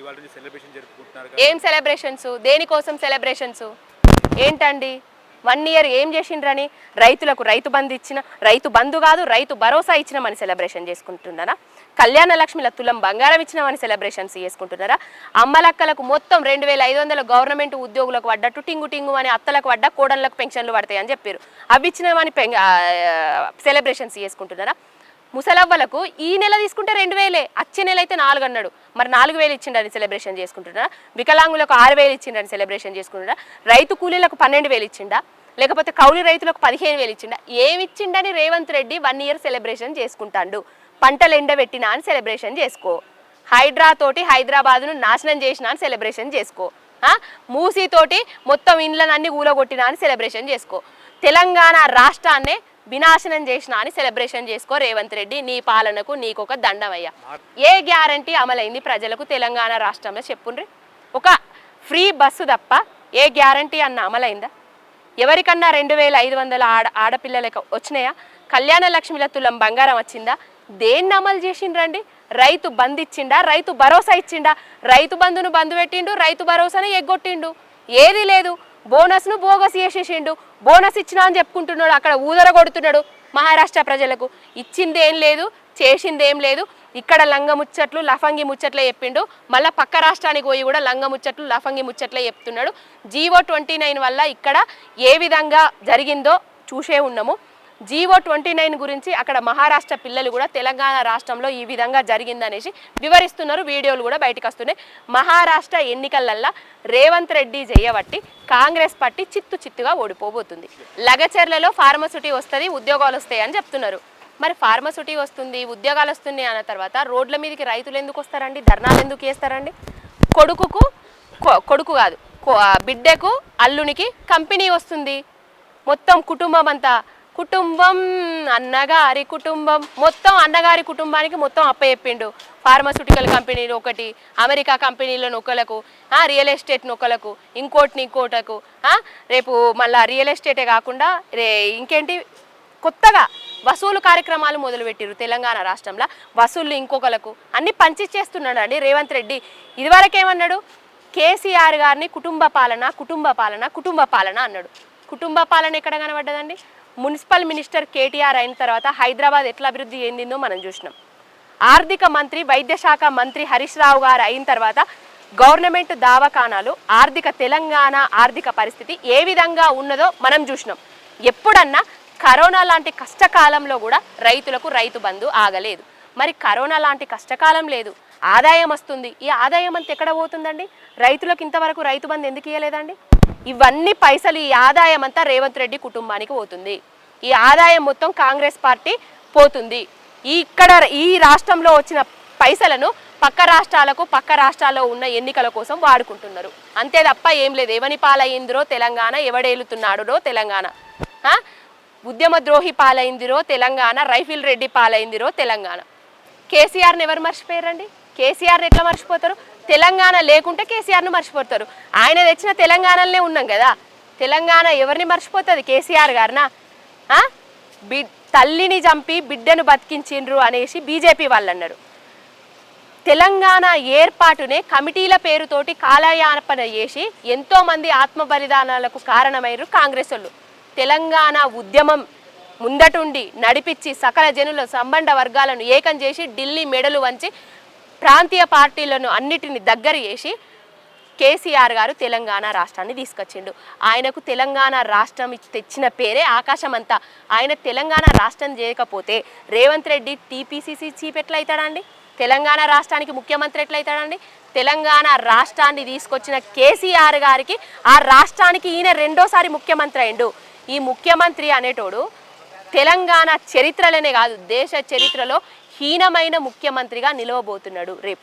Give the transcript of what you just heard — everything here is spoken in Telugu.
ఇవాళ నుంచి సెలబ్రేషన్ జరుపుకుంటున్నారు ఏం సెలబ్రేషన్స్ దేనికోసం సెలబ్రేషన్స్ ఏంటండి? వన్ ఇయర్ ఏం చేసిండ్రని? రైతులకు రైతు బంధు ఇచ్చిన రైతు బంధు కాదు రైతు భరోసా ఇచ్చినామని సెలబ్రేషన్ చేసుకుంటున్నారా? కళ్యాణ లక్ష్మిల తులం బంగారం ఇచ్చినామని సెలబ్రేషన్స్ చేసుకుంటున్నారా? అమ్మలక్కలకు మొత్తం రెండు వేల ఐదు వందల గవర్నమెంట్ ఉద్యోగులకు పడ్డట్టు టింగు టింగు అని అత్తలకు పడ్డ కోడళ్ళకు పెన్షన్లు పడతాయి అని చెప్పారు. అవి ఇచ్చినామని పెం సెలబ్రేషన్స్ చేసుకుంటున్నారా? ముసలవ్వలకు ఈ నెల తీసుకుంటే రెండు వేలే. వచ్చే నెల అయితే నాలుగు అన్నాడు. మరి నాలుగు వేలు ఇచ్చిండని సెలబ్రేషన్ చేసుకుంటున్నా వికలాంగులకు ఆరు వేలు ఇచ్చిండని సెలబ్రేషన్ చేసుకుంటున్నా రైతు కూలీలకు పన్నెండు వేలు ఇచ్చిండా? లేకపోతే కౌలు రైతులకు పదిహేను వేలు ఇచ్చిండా? ఏమి ఇచ్చిండని Revanth Reddy one year celebration చేసుకుంటాడు. పంటలు ఎండబెట్టినా అని సెలబ్రేషన్ చేసుకో. హైడ్రా తోటి హైదరాబాద్ను నాశనం చేసిన అని సెలబ్రేషన్ చేసుకో. మూసీతోటి మొత్తం ఇండ్లనన్నీ ఊలగొట్టినా అని సెలబ్రేషన్ చేసుకో. తెలంగాణ రాష్ట్రాన్నే వినాశనం చేసిన అని సెలబ్రేషన్ చేసుకో రేవంత్ రెడ్డి. నీ పాలనకు నీకొక దండమయ్యా. ఏ గ్యారంటీ అమలైంది ప్రజలకు తెలంగాణ రాష్ట్రంలో చెప్పుండ్రి? ఒక ఫ్రీ బస్సు తప్ప ఏ గ్యారంటీ అన్న అమలైందా? ఎవరికన్నా రెండు వేల ఐదు వందల ఆడ ఆడపిల్లలకు వచ్చినాయా? కళ్యాణ లక్ష్మిల తులం బంగారం వచ్చిందా? దేన్ని అమలు చేసిండ్రండి? రైతు బంద్ ఇచ్చిండా? రైతు భరోసా ఇచ్చిండా? రైతు బంధును బంధు పెట్టిండు? రైతు భరోసాను ఎగ్గొట్టిండు? ఏది లేదు. బోనస్ను బోగస్ చేసేసిండు. బోనస్ ఇచ్చినా అని చెప్పుకుంటున్నాడు. అక్కడ ఊదర కొడుతున్నాడు మహారాష్ట్ర ప్రజలకు. ఇచ్చింది ఏం లేదు చేసింది ఏం లేదు. ఇక్కడ లంగ ముచ్చట్లు లఫంగి ముచ్చట్లే చెప్పిండు. మళ్ళీ పక్క రాష్ట్రానికి పోయి కూడా లంగ ముచ్చట్లు లఫంగి ముచ్చట్లే చెప్తున్నాడు. జీవో ట్వంటీ నైన్ వల్ల ఇక్కడ ఏ విధంగా జరిగిందో చూసే ఉన్నాము. జీవో ట్వంటీ నైన్ గురించి అక్కడ మహారాష్ట్ర పిల్లలు కూడా తెలంగాణ రాష్ట్రంలో ఈ విధంగా జరిగిందనేసి వివరిస్తున్నారు. వీడియోలు కూడా బయటకు వస్తున్నాయి. మహారాష్ట్ర ఎన్నికలల్లా రేవంత్ రెడ్డి చేయబట్టి కాంగ్రెస్ పార్టీ చిత్తు చిత్తుగా ఓడిపోబోతుంది. లగచర్లలో ఫార్మసిటీ వస్తుంది ఉద్యోగాలు వస్తాయి అని చెప్తున్నారు. మరి ఫార్మసిటీ వస్తుంది ఉద్యోగాలు వస్తున్నాయి అన్న తర్వాత రోడ్ల మీదకి రైతులు ఎందుకు వస్తారండి? ధర్నాలు ఎందుకు చేస్తారండి? కొడుకుకు కొ- కొడుకు కాదు బిడ్డకు అల్లునికి కంపెనీ వస్తుంది. మొత్తం కుటుంబం అంతా కుటుంబం అన్నగారి కుటుంబం. మొత్తం అన్నగారి కుటుంబానికి మొత్తం అప్పచెప్పిండు ఫార్మస్యూటికల్ కంపెనీలు ఒకటి అమెరికా కంపెనీలను ఒకలకు రియల్ ఎస్టేట్ ఒకలకు ఇంకోటిని ఇంకోటకు రేపు మళ్ళీ రియల్ ఎస్టేటే కాకుండా రే ఇంకేంటి? కొత్తగా వసూలు కార్యక్రమాలు మొదలుపెట్టిరు తెలంగాణ రాష్ట్రంలో. వసూళ్ళు ఇంకొకలకు. అన్ని పంచిచ్చేస్తున్నాడు అండి రేవంత్ రెడ్డి. ఇదివరకేమన్నాడు? కేసీఆర్ గారిని కుటుంబ పాలన కుటుంబ పాలన కుటుంబ పాలన అన్నాడు. కుటుంబ పాలన ఎక్కడ కనబడ్డదండి? మున్సిపల్ మినిస్టర్ కేటీఆర్ అయిన తర్వాత హైదరాబాద్ ఎట్లా అభివృద్ధి చెందిందో మనం చూసినాం. ఆర్థిక మంత్రి వైద్య శాఖ మంత్రి హరీష్ రావు గారు అయిన తర్వాత గవర్నమెంట్ దవాఖానాలు ఆర్థిక తెలంగాణ ఆర్థిక పరిస్థితి ఏ విధంగా ఉన్నదో మనం చూసినాం. ఎప్పుడన్నా కరోనా లాంటి కష్టకాలంలో కూడా రైతులకు రైతు బంధు ఆగలేదు. మరి కరోనా లాంటి కష్టకాలం లేదు. ఆదాయం వస్తుంది. ఈ ఆదాయం అంతా ఎక్కడ పోతుందండి? రైతులకు ఇంతవరకు రైతు బంధు ఎందుకు ఇవ్వలేదండి ఇవన్నీ పైసలు ఈ ఆదాయం అంతా రేవంత్ రెడ్డి కుటుంబానికి పోతుంది. ఈ ఆదాయం మొత్తం కాంగ్రెస్ పార్టీ పోతుంది. ఈ ఇక్కడ ఈ రాష్ట్రంలో వచ్చిన పైసలను పక్క రాష్ట్రాలకు పక్క రాష్ట్రాల్లో ఉన్న ఎన్నికల కోసం వాడుకుంటున్నారు. అంతే తప్ప ఏం లేదు. ఎవని పాలైందిరో తెలంగాణ ఎవడేలుతున్నాడురో తెలంగాణ. ఉద్యమ ద్రోహి పాలైందిరో తెలంగాణ రైఫిల్ రెడ్డి పాలైందిరో తెలంగాణ. కేసీఆర్ని ఎవరు మర్చిపోయారండి? కేసీఆర్ని ఎట్లా మర్చిపోతారు? తెలంగాణ లేకుంటే కేసీఆర్ను మర్చిపోతారు. ఆయన తెచ్చిన తెలంగాణలోనే ఉన్నాం కదా. తెలంగాణ ఎవరిని మర్చిపోతుంది? కేసీఆర్ గారినా? బి తల్లిని చంపి బిడ్డను బతికించిండ్రు అనేసి బీజేపీ వాళ్ళు అన్నారు తెలంగాణ ఏర్పాటునే కమిటీల పేరుతోటి కాలయాపన చేసి ఎంతో మంది ఆత్మ బలిదానాలకు కారణమైరు కాంగ్రెస్ వాళ్ళు. తెలంగాణ ఉద్యమం ముందటుండి నడిపించి సకల జనుల సంబంధ వర్గాలను ఏకం చేసి ఢిల్లీ మెడలు వంచి ప్రాంతీయ పార్టీలను అన్నిటిని దగ్గర చేసి కేసీఆర్ గారు తెలంగాణ రాష్ట్రాన్ని తీసుకొచ్చిండు. ఆయనకు తెలంగాణ రాష్ట్రం తెచ్చిన పేరే ఆకాశం అంతా ఆయన తెలంగాణ రాష్ట్రం చేయకపోతే రేవంత్ రెడ్డి టీపీసీసీ చీఫ్ ఎట్లయితాడండి? తెలంగాణ రాష్ట్రానికి ముఖ్యమంత్రి ఎట్లయితాడండి? తెలంగాణ రాష్ట్రాన్ని తీసుకొచ్చిన కేసీఆర్ గారికి ఆ రాష్ట్రానికి ఈయన రెండోసారి ముఖ్యమంత్రి అయిండు. ఈ ముఖ్యమంత్రి అనేటోడు తెలంగాణ చరిత్రలోనే కాదు దేశ చరిత్రలో హీనమైన ముఖ్యమంత్రిగా నిలవబోతున్నాడు రేపు.